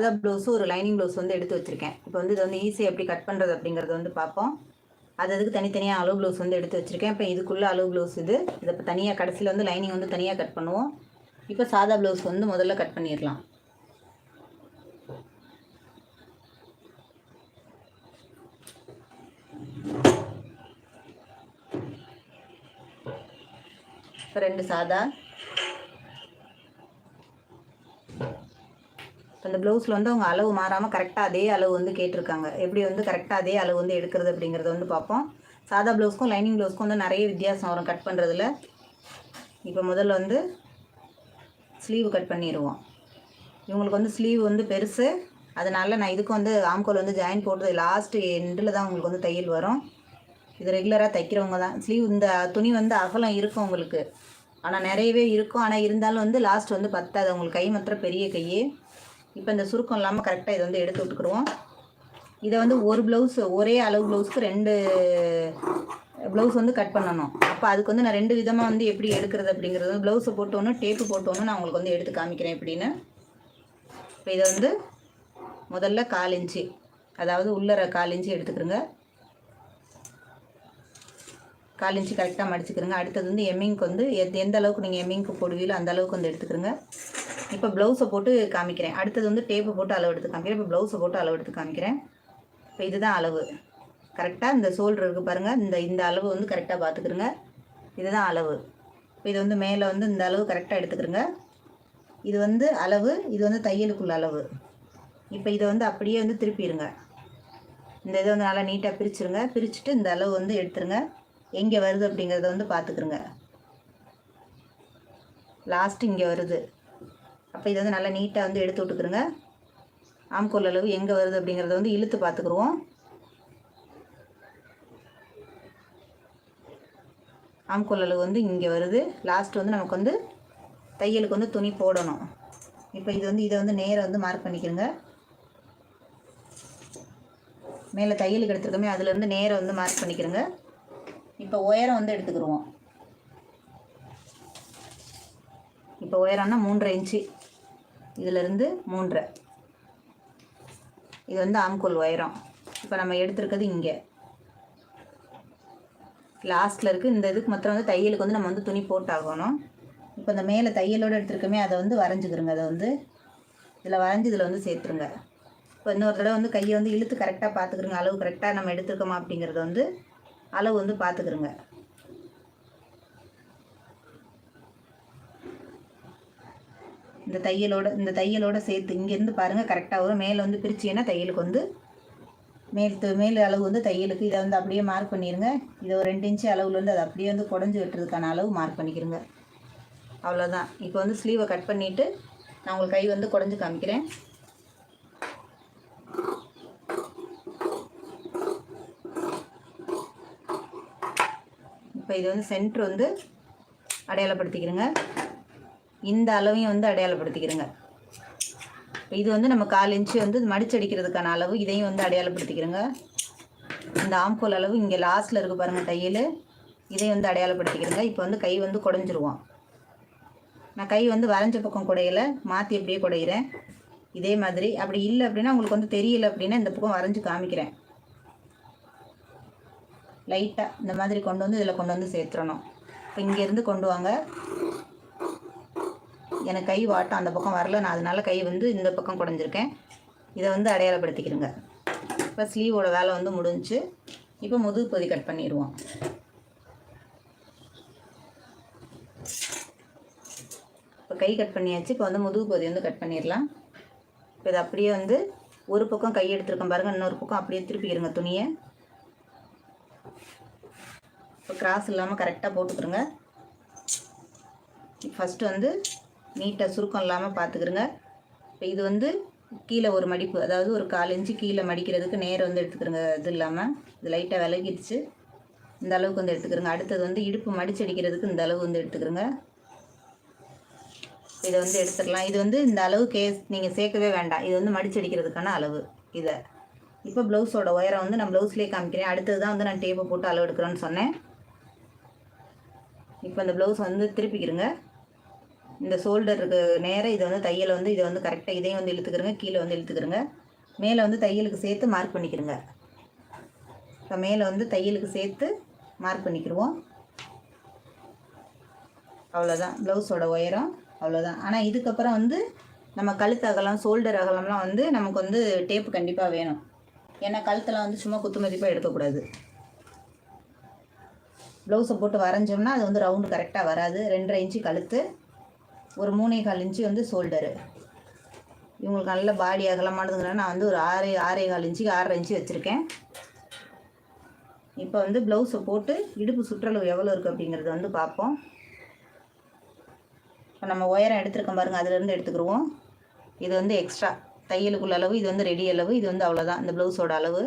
சாதா ப்ளவுஸும் ஒரு லைனிங் ப்ளவுஸ் வந்து எடுத்து வச்சுருக்கேன். இப்போ வந்து இது வந்து e ஈஸியாக எப்படி கட் பண்ணுறது அப்படிங்கிறது வந்து பார்ப்போம். அது அதுக்கு தனித்தனியாக அளவு ப்ளவுஸ் வந்து எடுத்து வச்சுருக்கேன். இப்போ இதுக்குள்ளே அளவு ப்ளவுஸ் இது. இதை இப்போ தனியாக கடைசியில் வந்து லைனிங் வந்து தனியாக கட் பண்ணுவோம். இப்போ சாதா ப்ளவுஸ் வந்து முதல்ல கட் பண்ணிடலாம். இப்போ ரெண்டு சாதா இப்போ இந்த ப்ளவுஸில் வந்து அவங்க அளவு மாறாமல் கரெக்டாக அதே அளவு வந்து கேட்டிருக்காங்க. எப்படி வந்து கரெக்டாக அதே அளவு வந்து எடுக்கிறது அப்படிங்கிறத வந்து பார்ப்போம். சாதா ப்ளவுஸ்க்கும் லைனிங் ப்ளவுஸ்க்கும் வந்து நிறைய வித்தியாசம் வரும் கட் பண்ணுறதுல இப்போ முதல்ல வந்து ஸ்லீவ் கட் பண்ணிடுவோம் இவங்களுக்கு வந்து ஸ்லீவ் வந்து பெருசு. அதனால் நான் இதுக்கு வந்து ஆம்கோல் வந்து ஜாயின் போட்டது லாஸ்ட் எண்டில் தான் உங்களுக்கு வந்து தையல் வரும். இது ரெகுலராக தைக்கிறவங்க தான். ஸ்லீவ் இந்த துணி வந்து அகலம் இருக்கும் உங்களுக்கு. ஆனால் நிறையவே இருக்கும். ஆனால் இருந்தாலும் வந்து லாஸ்ட் வந்து பத்தாது. உங்களுக்கு கை மாத்திரம் பெரிய கையே. இப்போ இந்த சுருக்கம் இல்லாமல் கரெக்டாக இதை வந்து எடுத்து விட்டுக்குருவோம் இதை வந்து ஒரு ப்ளவுஸ் ஒரே அளவு ப்ளவுஸ்க்கு ரெண்டு ப்ளவுஸ் வந்து கட் பண்ணணும். அப்போ அதுக்கு வந்து நான் ரெண்டு விதமாக வந்து எப்படி எடுக்கிறது அப்படிங்கிறது வந்து ப்ளவுஸை போட்டோன்னு டேப்பு போட்டோன்னு நான் உங்களுக்கு வந்து எடுத்து காமிக்கிறேன் எப்படின்னு. இப்போ இதை வந்து முதல்ல கால் இன்ச்சு அதாவது உள்ளர கால் இன்ச்சு எடுத்துக்கிறோங்க கால் இன்ச்சு கரெக்டாக மடிச்சுக்கிறோங்க அடுத்தது வந்து எம்மிங்க்கு வந்து எத் எந்த அளவுக்கு நீங்கள் எம்மிங்க்கு போடுவீங்களோ அந்த அளவுக்கு வந்து எடுத்துக்கிறோங்க இப்போ ப்ளவுஸை போட்டு காமிக்கிறேன். அடுத்தது வந்து டேப்பை போட்டு அளவு எடுத்து காமிக்கிறேன். இப்போ ப்ளவுஸை போட்டு அளவு எடுத்து காமிக்கிறேன். இப்போ இதுதான் அளவு. கரெக்டாக இந்த ஷோல்டர் இருக்குது பாருங்கள் இந்த இந்த அளவு வந்து கரெக்டாக பார்த்துக்கிறோங்க இதுதான் அளவு. இப்போ இது வந்து மேலே வந்து இந்த அளவு கரெக்டாக எடுத்துக்கிறங்க இது வந்து அளவு இது வந்து தையலுக்குள்ள அளவு. இப்போ இதை வந்து அப்படியே வந்து திருப்பிடுங்க இந்த இதை வந்து நல்லா நீட்டாக பிரிச்சுருங்க. பிரிச்சுட்டு இந்த அளவு வந்து எடுத்துருங்க. எங்கே வருது அப்படிங்கிறத வந்து பார்த்துக்குருங்க லாஸ்ட் இங்கே வருது. அப்போ இதை வந்து நல்லா நீட்டாக வந்து எடுத்து விட்டுக்குருங்க ஆம்கோல் அளவு எங்கே வருது அப்படிங்கிறத வந்து இழுத்து பார்த்துக்குருவோம் ஆம்கோல் அளவு வந்து இங்கே வருது. லாஸ்ட் வந்து நமக்கு வந்து தையலுக்கு வந்து துணி போடணும். இப்போ இது வந்து இதை வந்து நேராக வந்து மார்க் பண்ணிக்கிறோங்க மேலே தையலுக்கு எடுத்துருக்கோமே அதுலேருந்து நேராக வந்து மார்க் பண்ணிக்கிறோங்க இப்போ உயரம் வந்து எடுத்துக்கிடுவோம். இப்போ உயரம்னா மூன்றரை இன்ச்சு இதிலிருந்து மூன்றரை இது வந்து ஆம்கோல் உயரம். இப்போ நம்ம எடுத்துருக்கிறது இங்கே. லாஸ்ட்டில் இருக்குது இந்த இதுக்கு மாத்திரம் வந்து தையலுக்கு வந்து நம்ம வந்து துணி போட்டாகணும். இப்போ இந்த மேலே தையலோடு எடுத்துருக்கோமே அதை வந்து வரைஞ்சிக்கிறோங்க அதை வந்து இதில் வரைஞ்சி இதில் வந்து சேர்த்துருங்க. இப்போ இன்னொரு தடவை வந்து கையை வந்து இழுத்து கரெக்டாக பார்த்துக்குறோங்க அளவு கரெக்டாக நம்ம எடுத்துருக்கோமா அப்படிங்கிறத வந்து அளவு வந்து பார்த்துக்குறோங்க இந்த தையலோட இந்த தையலோட சேர்த்து இங்கேருந்து பாருங்கள் கரெக்டாக வரும். மேலே வந்து பிரிச்சிங்கன்னா தையலுக்கு வந்து மேல் மேல் அளவு வந்து தையலுக்கு இதை வந்து அப்படியே மார்க் பண்ணிடுங்க இதை ஒரு ரெண்டு இன்ச்சு அளவுலேருந்து வந்து அதை அப்படியே வந்து குடஞ்சி வெட்டுறதுக்கான அளவு மார்க் பண்ணிக்கிறங்க அவ்வளோதான் இப்போ வந்து ஸ்லீவை கட் பண்ணிவிட்டு நான் உங்களுக்கு கை வந்து குடஞ்சி காமிக்கிறேன். இப்போ இது வந்து சென்ட்ரு வந்து அடையாளப்படுத்திக்கிறேங்க இந்த அளவையும் வந்து அடையாளப்படுத்திக்கிறோங்க. இது வந்து நம்ம கால் இன்ச்சு வந்து மடிச்சடிக்கிறதுக்கான அளவு இதையும் வந்து அடையாளப்படுத்திக்கிறோங்க. இந்த ஆம்கோல் அளவு இங்கே லாஸ்ட்டில் இருக்குது பாருங்கள் தையல். இதையும் வந்து அடையாளப்படுத்திக்கிறோங்க. இப்போ வந்து கை வந்து குடஞ்சிருவோம். நான் கை வந்து வரைஞ்ச பக்கம் குடையலை மாற்றி அப்படியே குடையிறேன். இதே மாதிரி. அப்படி இல்லை அப்படின்னா உங்களுக்கு வந்து தெரியல அப்படின்னா இந்த பக்கம் வரைஞ்சி காமிக்கிறேன். லைட்டாக இந்த மாதிரி கொண்டு வந்து இதில் கொண்டு வந்து சேர்த்துடணும் இப்போ இங்கேருந்து கொண்டு வாங்க. எனக்கு கை வாட்டம் அந்த பக்கம் வரல. நான் அதனால கை வந்து இந்த பக்கம் குடஞ்சிருக்கேன். இதை வந்து அடையாளப்படுத்திக்கிடுங்க. இப்போ ஸ்லீவோட வேலை வந்து முடிஞ்சுச்சு. இப்போ முதுகு பொதி கட் பண்ணிடுவோம். இப்போ கை கட் பண்ணியாச்சு. இப்போ வந்து முதுகு பொதி வந்து கட் பண்ணிடலாம். இப்போ இது அப்படியே வந்து ஒரு பக்கம் கை எடுத்துருக்கேன் பாருங்கள் இன்னொரு பக்கம் அப்படியே திருப்பிக்கிடுங்க துணியை. இப்போ கிராஸ் இல்லாமல் கரெக்டாக போட்டுக்கிறோங்க ஃபஸ்ட்டு வந்து நீட்டாக சுருக்கம் இல்லாமல் பார்த்துக்கிறோங்க இப்போ இது வந்து கீழே ஒரு மடிப்பு அதாவது ஒரு கால் இன்ச்சு கீழே மடிக்கிறதுக்கு நேரம் வந்து எடுத்துக்கிறோங்க இது இல்லாமல் இது லைட்டாக விலகிடுச்சு இந்த அளவுக்கு வந்து எடுத்துக்கிறோங்க அடுத்தது வந்து இடுப்பு மடிச்சு அடிக்கிறதுக்கு இந்த அளவு வந்து எடுத்துக்கிறோங்க இதை வந்து எடுத்துடலாம். இது வந்து இந்த அளவு கே நீங்கள் சேர்க்கவே வேண்டாம். இது வந்து மடிச்சு அடிக்கிறதுக்கான அளவு இதை. இப்போ ப்ளவுஸோட உயரம் வந்து நான் ப்ளவுஸ்லேயே காமிக்கிறேன். அடுத்தது தான் வந்து நான் டேப்பை போட்டு அளவு எடுக்கிறேன்னு சொன்னேன். இப்போ இந்த ப்ளவுஸ் வந்து திருப்பிக்கிறங்க இந்த ஷோல்டருக்கு நேராக இதை வந்து தையலை வந்து இதை வந்து கரெக்டாக இதையும் வந்து இழுத்துக்கிறங்க கீழே வந்து இழுத்துக்கிறங்க மேலே வந்து தையலுக்கு சேர்த்து மார்க் பண்ணிக்கிறங்க இப்போ மேலே வந்து தையலுக்கு சேர்த்து மார்க் பண்ணிக்கிடுவோம் அவ்வளோதான் ப்ளவுஸோட உயரம் அவ்வளோதான் ஆனால் இதுக்கப்புறம் வந்து நம்ம கழுத்து அகலம் ஷோல்டர் அகலம்லாம் வந்து நமக்கு வந்து டேப்பு கண்டிப்பாக வேணும். ஏன்னா கழுத்தெல்லாம் வந்து சும்மா குத்து மதிப்பாக எடுக்கக்கூடாது. ப்ளவுஸை போட்டு வரைஞ்சோம்னா அது வந்து ரவுண்டு கரெக்டாக வராது. ரெண்டரை இன்ச்சு கழுத்து. ஒரு மூணே கால் இன்ச்சு வந்து ஷோல்டரு இவங்களுக்கு நல்ல பாடி அகலமானதுங்கிற நான் வந்து ஒரு ஆறு ஆறே கால் இன்ச்சுக்கு ஆறரை இன்ச்சு வச்சுருக்கேன். இப்போ வந்து ப்ளவுஸை போட்டு இடுப்பு சுற்றளவு எவ்வளோ இருக்குது அப்படிங்கிறத வந்து பார்ப்போம். இப்போ நம்ம உயரம் எடுத்துருக்கோம் பாருங்கள் அதுலேருந்து எடுத்துக்கிடுவோம் இது வந்து எக்ஸ்ட்ரா தையலுக்குள்ள அளவு இது வந்து ரெடி அளவு இது வந்து அவ்வளோதான் இந்த ப்ளவுஸோட அளவு.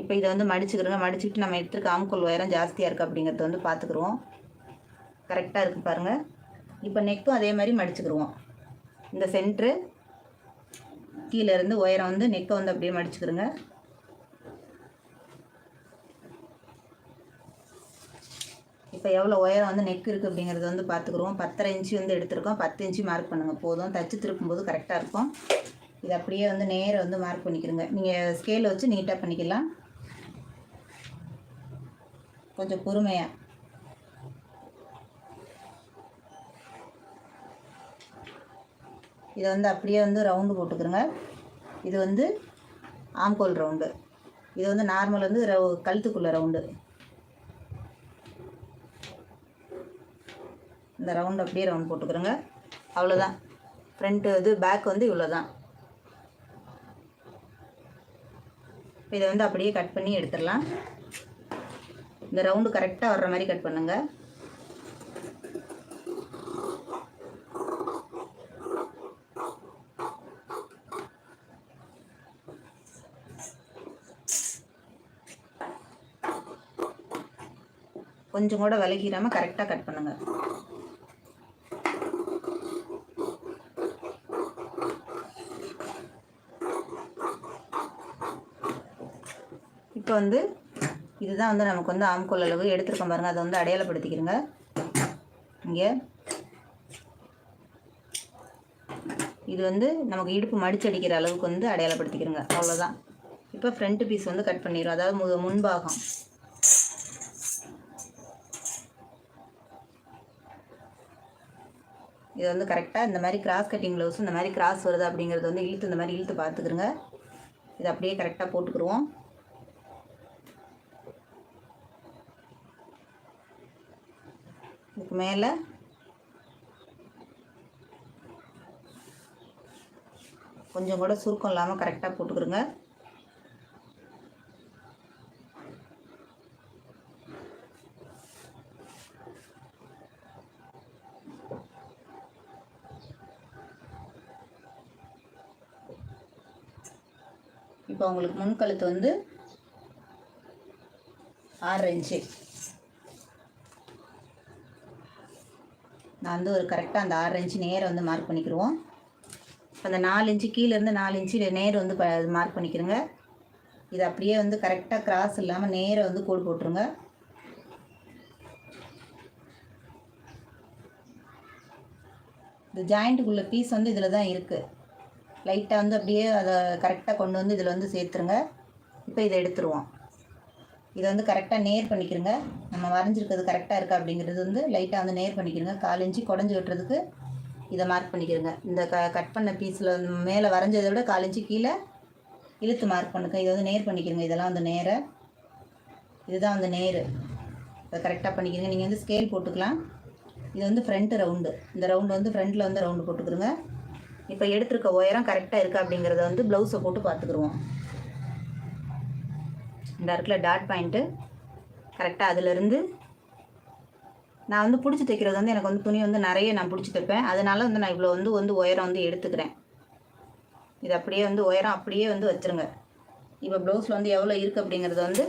இப்போ இதை வந்து மடிச்சுக்கிறோங்க மடிச்சுக்கிட்டு நம்ம எடுத்துருக்க ஆம்கோல் உயரம் ஜாஸ்தியாக இருக்குது அப்படிங்கிறத வந்து பார்த்துக்குருவோம். கரெக்டாக இருக்குது பாருங்கள் இப்போ நெக்கும் அதே மாதிரி மடிச்சுக்கிடுவோம் இந்த சென்ட்ரு கீழே இருந்து உயரம் வந்து நெக்கை வந்து அப்படியே மடிச்சுக்கிறோங்க இப்போ எவ்வளோ உயரம் வந்து நெக் இருக்குது அப்படிங்கிறது வந்து பார்த்துக்குருவோம் பத்தரை இன்ச்சு வந்து எடுத்திருக்கோம். பத்து இன்ச்சு மார்க் பண்ணுங்கள் போதும். தச்சு திருப்பும்போது கரெக்டாக இருக்கும். இது அப்படியே வந்து நேராக வந்து மார்க் பண்ணிக்கிறங்க நீங்கள் ஸ்கேலை வச்சு நீட்டாக பண்ணிக்கலாம். கொஞ்சம் பொறுமையாக இதை வந்து அப்படியே வந்து ரவுண்டு போட்டுக்கிறோங்க. இது வந்து ஆம்கோல் ரவுண்டு இது வந்து நார்மல் வந்து ரவு கழுத்துக்குள்ளே ரவுண்டு இந்த ரவுண்டு அப்படியே ரவுண்ட் போட்டுக்கிறோங்க. அவ்வளோதான் ஃப்ரண்ட்டு இது பேக் வந்து இவ்வளோ தான் இதை வந்து அப்படியே கட் பண்ணி எடுத்துடலாம். இந்த ரவுண்டு கரெக்டாக வர்ற மாதிரி கட் பண்ணுங்கள் கொஞ்சம் கூட விலகிடாமல் கரெக்டாக கட் பண்ணுங்கள் இப்போ வந்து இதுதான் வந்து நமக்கு வந்து ஆம்கோல் அளவு எடுத்துருக்கோம் பாருங்கள் அதை வந்து அடையாளப்படுத்திக்கிறங்க இங்கே. இது வந்து நமக்கு இடுப்பு மடிச்சு அடிக்கிற அளவுக்கு வந்து அடையாளப்படுத்திக்கிறங்க அவ்வளோதான் இப்போ ஃப்ரண்ட் பீஸ் வந்து கட் பண்ணிடும் அதாவது முன்பாகம் இது வந்து கரெக்டாக இந்த மாதிரி கிராஸ் கட்டிங் ப்ளவுஸ் இந்த மாதிரி கிராஸ் வருது அப்படிங்கிறது வந்து இழுத்து இந்த மாதிரி இழுத்து பார்த்துக்குருங்க. இது அப்படியே கரெக்டாக போட்டுக்கிருவோம். இதுக்கு மேலே கொஞ்சம் கூட சுருக்கம் இல்லாமல் கரெக்டாக போட்டுக்கிறோங்க இப்போ உங்களுக்கு முன்கழுத்து வந்து ஆறு இன்ச்சு. நான் வந்து ஒரு கரெக்டாக அந்த ஆறு இன்ச்சு நேரை வந்து மார்க் பண்ணிக்கிடுவோம் அந்த நாலு இன்ச்சு கீழேருந்து நாலு இன்ச்சு நேர் வந்து மார்க் பண்ணிக்கிறோங்க இது அப்படியே வந்து கரெக்டாக கிராஸ் இல்லாமல் நேரை வந்து கோடு போட்டுருங்க. இந்த ஜாயிண்ட்டுக்குள்ள பீஸ் வந்து இதில் தான் இருக்குது லைட்டாக வந்து அப்படியே அதை கரெக்டாக கொண்டு வந்து இதில் வந்து சேர்த்துருங்க. இப்போ இதை எடுத்துருவோம். இதை வந்து கரெக்டாக நேர் பண்ணிக்கிறங்க நம்ம வரைஞ்சிருக்கிறது கரெக்டாக இருக்கா அப்படிங்கிறது வந்து லைட்டாக வந்து நேர் பண்ணிக்கிறங்க காலஞ்சி குடஞ்சி விட்டுறதுக்கு இதை மார்க் பண்ணிக்கிறங்க இந்த க கட் பண்ண பீஸில் மேலே வரைஞ்சதை விட காலஞ்சி கீழே இழுத்து மார்க் பண்ணுங்க. இதை வந்து நேர் பண்ணிக்கிறங்க இதெல்லாம் வந்து நேரை. இதுதான் வந்து நேர். இதை கரெக்டாக பண்ணிக்கிறங்க நீங்கள் வந்து ஸ்கேல் போட்டுக்கலாம். இது வந்து ஃப்ரண்ட்டு ரவுண்டு இந்த ரவுண்டு வந்து ஃப்ரண்ட்டில் வந்து ரவுண்டு போட்டுக்கிறோங்க இப்போ எடுத்திருக்க உயரம் கரெக்டாக இருக்கா அப்படிங்கிறத வந்து ப்ளவுஸை போட்டு பார்த்துக்குருவோம். இந்த இடத்துல டாட் பாயிண்ட்டு கரெக்டாக அதிலிருந்து நான் வந்து பிடிச்சி தைக்கிறது வந்து எனக்கு வந்து துணி வந்து நிறைய நான் பிடிச்சி தைப்பேன். அதனால வந்து நான் இவ்வளோ வந்து வந்து உயரம் வந்து எடுத்துக்கிறேன். இது அப்படியே வந்து உயரம் அப்படியே வந்து வச்சுருங்க. இப்போ ப்ளவுஸில் வந்து எவ்வளோ இருக்குது அப்படிங்கிறத வந்து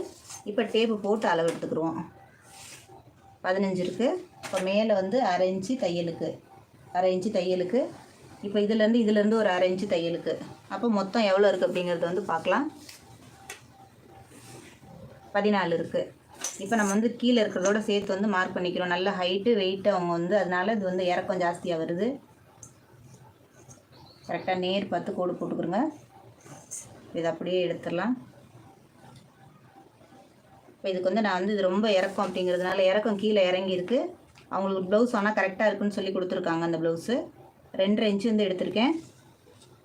இப்போ டேப்பு போட்டு அளவு எடுத்துக்கிடுவோம் பதினஞ்சு இருக்குது இப்போ மேலே வந்து அரை இன்ச்சு தையலுக்கு. அரை இன்ச்சு தையலுக்கு இப்போ இதுலேருந்து இதுலேருந்து ஒரு அரை இன்ச்சு தையலுக்கு. அப்போ மொத்தம் எவ்வளோ இருக்குது அப்படிங்கிறது வந்து பார்க்கலாம். பதினாலு இருக்குது இப்போ நம்ம வந்து கீழே இருக்கிறதோட சேர்த்து வந்து மார்க் பண்ணிக்கிறோம். நல்ல ஹைட்டு வெயிட்டு அவங்க வந்து அதனால இது வந்து இறக்கம் ஜாஸ்தியாக வருது. கரெக்டாக நேர் பார்த்து கோடு போட்டுக்கிறோங்க. இதை அப்படியே எடுத்துடலாம். இப்போ இதுக்கு வந்து நான் வந்து இது ரொம்ப இறக்கம் அப்படிங்கிறதுனால இறக்கம் கீழே இறங்கியிருக்கு. அவங்களுக்கு ப்ளவுஸ் ஆனால் கரெக்டாக இருக்குன்னு சொல்லி கொடுத்துருக்காங்க அந்த ப்ளவுஸு ரெண்டரை இன்ச்சு வந்து எடுத்திருக்கேன்.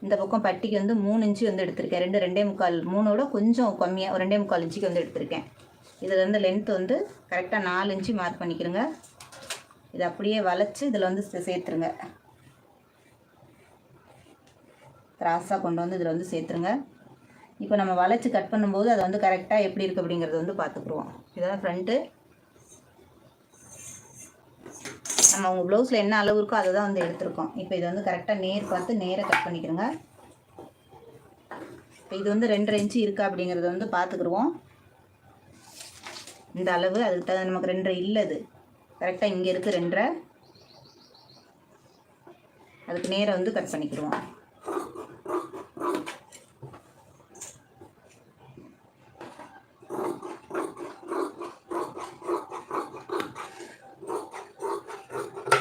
இந்த பக்கம் பட்டிக்கு வந்து மூணு இன்ச்சு வந்து எடுத்திருக்கேன். ரெண்டு ரெண்டே முக்கால் மூணோட கொஞ்சம் கம்மியாக ஒரு ரெண்டே முக்கால் இன்ச்சுக்கு வந்து எடுத்திருக்கேன். இதில் வந்து லென்த் வந்து கரெக்டாக நாலு இன்ச்சு மார்க் பண்ணிக்கிறேங்க இதை அப்படியே வளைச்சி இதில் வந்து சேர்த்துருங்க. கிராஸாக கொண்டு வந்து இதில் வந்து சேர்த்துருங்க. இப்போ நம்ம வளைச்சி கட் பண்ணும்போது அதை வந்து கரெக்டாக எப்படி இருக்குது அப்படிங்கிறது வந்து பார்த்துக்குருவோம் இதெல்லாம் ஃப்ரண்ட்டு நம்ம உங்கள் ப்ளவுஸில் என்ன அளவு இருக்கோ அதை தான் வந்து எடுத்திருக்கோம். இப்போ இது வந்து கரெக்டாக நேர் பார்த்து நேராக கட் பண்ணிக்கிறோங்க. இப்போ இது வந்து ரெண்டரை இன்ச்சு இருக்கா அப்படிங்கிறத வந்து பார்த்துக்குருவோம். இந்த அளவு அதுக்கு தகுந்த நமக்கு ரெண்டரை இல்லை அது. கரெக்டாக இங்கே இருக்குது ரெண்டரை. அதுக்கு நேராக வந்து கட் பண்ணிக்கிடுவோம்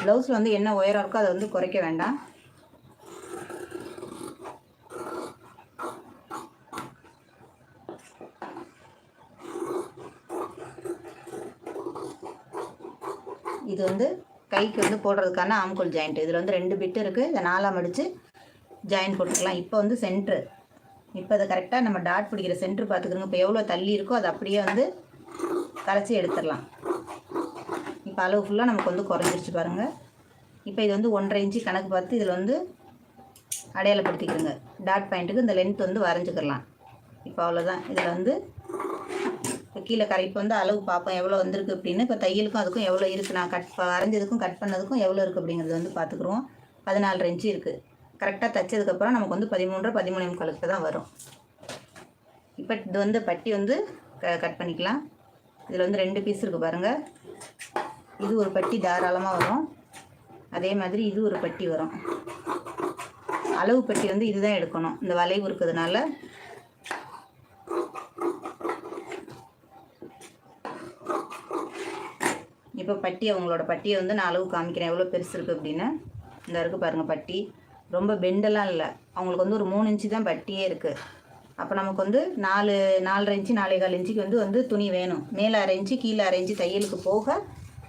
ப்ளவுஸில் வந்து என்ன உயரம் இருக்கோ அதை வந்து குறைக்க வேண்டாம். இது வந்து கைக்கு வந்து போடுறதுக்கான ஆம்கோல் ஜாயிண்ட் இதில் வந்து ரெண்டு பிட்டு இருக்குது இதை நாலாம் அடித்து ஜாயின் போட்டுக்கலாம். இப்போ வந்து சென்ட்ரு இப்போ அதை கரெக்டாக நம்ம டாட் பிடிக்கிற சென்ட்ரு பார்த்துக்கிறோங்க. இப்போ எவ்வளோ தள்ளி இருக்கோ அதை அப்படியே வந்து கரைச்சி எடுத்துடலாம். இப்போ அளவு ஃபுல்லாக நமக்கு வந்து குறைஞ்சிருச்சு பாருங்கள் இப்போ இது வந்து ஒன்றரை இன்ச்சு கணக்கு பார்த்து இதில் வந்து அடையாளப்படுத்திக்கிறோங்க. டாட் பாயிண்ட்டுக்கு இந்த லென்த் வந்து வரைஞ்சிக்கிறலாம். இப்போ அவ்வளோதான். இதில் வந்து இப்போ கீழே கரை இப்போ வந்து அளவு பார்ப்போம் எவ்வளோ வந்திருக்கு அப்படின்னு. இப்போ தையலுக்கும் அதுக்கும் எவ்வளோ இருக்குது நான் கட் வரைஞ்சதுக்கும் கட் பண்ணதுக்கும் எவ்வளோ இருக்குது அப்படிங்கிறது வந்து பார்த்துக்குருவோம் பதினாலரை இன்ச்சு இருக்குது கரெக்டாக தைச்சதுக்கப்புறம் நமக்கு வந்து பதிமூன்றரை பதிமூணு முக்காலுக்கு தான் வரும். இப்போ இது வந்து பட்டி வந்து க கட் பண்ணிக்கலாம். இதில் வந்து ரெண்டு பீஸ் இருக்குது பாருங்கள் இது ஒரு பட்டி தாராளமாக வரும். அதே மாதிரி இது ஒரு பட்டி வரும். அளவு பட்டி வந்து இதுதான் எடுக்கணும். இந்த வளைவு இருக்கிறதுனால. இப்போ பட்டி அவங்களோட பட்டியை வந்து நான் அளவு காமிக்கிறேன். எவ்வளோ பெருசு இருக்குது அப்படின்னு. இந்த இருக்குது பாருங்கள் பட்டி. ரொம்ப பெண்டெல்லாம் இல்லை. அவங்களுக்கு வந்து ஒரு மூணு இன்ச்சு தான் பட்டியே இருக்குது அப்போ நமக்கு வந்து நாலு நாலரை இன்ச்சு நாலே கால் இன்ச்சுக்கு வந்து வந்து துணி வேணும். மேலே அரை இன்ச்சு கீழே அரை இன்ச்சு தையலுக்கு போக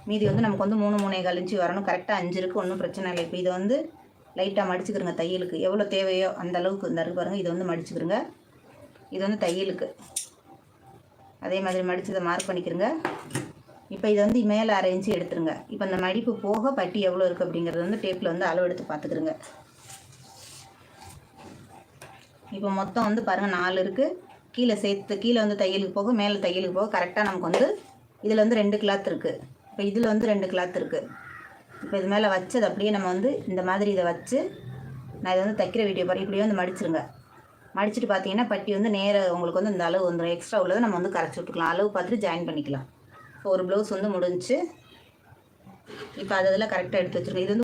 மீதி வந்து நமக்கு வந்து மூணு மூணே கால் இன்ச்சு வரணும். கரெக்டாக அஞ்சு இருக்குது ஒன்றும் பிரச்சனை இல்லை. இப்போ இதை வந்து லைட்டாக மடிச்சுக்கிறங்க தையலுக்கு. எவ்வளோ தேவையோ அந்த அளவுக்கு இந்த இருக்கு பாருங்கள் இதை வந்து மடிச்சுக்கிறங்க இது வந்து தையலுக்கு. அதே மாதிரி மடித்து இதை மார்க் பண்ணிக்கிறங்க இப்போ இதை வந்து மேலே அரை இன்ச்சு எடுத்துருங்க. இப்போ இந்த மடிப்பு போக பட்டி எவ்வளோ இருக்குது அப்படிங்கிறது வந்து டேப்பில் வந்து அளவு எடுத்து பார்த்துக்கிறங்க இப்போ மொத்தம் வந்து பாருங்கள் நாலு இருக்குது கீழே சேர்த்து கீழே வந்து தையலுக்கு போக மேலே தையலுக்கு போக கரெக்டாக நமக்கு வந்து இதில் வந்து ரெண்டு கிளாத் இருக்குது இப்போ இதில் வந்து ரெண்டு கிளாத் இருக்குது இப்போ இது மேலே வச்சது அப்படியே நம்ம வந்து இந்த மாதிரி இதை வச்சு நான் இதை வந்து தைக்கிற வீடியோ பாரு. இப்படியே வந்து மடிச்சிருங்க. மடிச்சுட்டு பார்த்தீங்கன்னா பட்டி வந்து நேராக உங்களுக்கு வந்து இந்த அளவு வந்துடும் எக்ஸ்ட்ரா உள்ளதை நம்ம வந்து கரைச்சி விட்டுக்கலாம். அளவு பார்த்துட்டு ஜாயின் பண்ணிக்கலாம். இப்போ ஒரு ப்ளவுஸ் வந்து முடிஞ்சுச்சு இப்போ அதெல்லாம் கரெக்டாக எடுத்து வச்சுருக்கோம் இது வந்து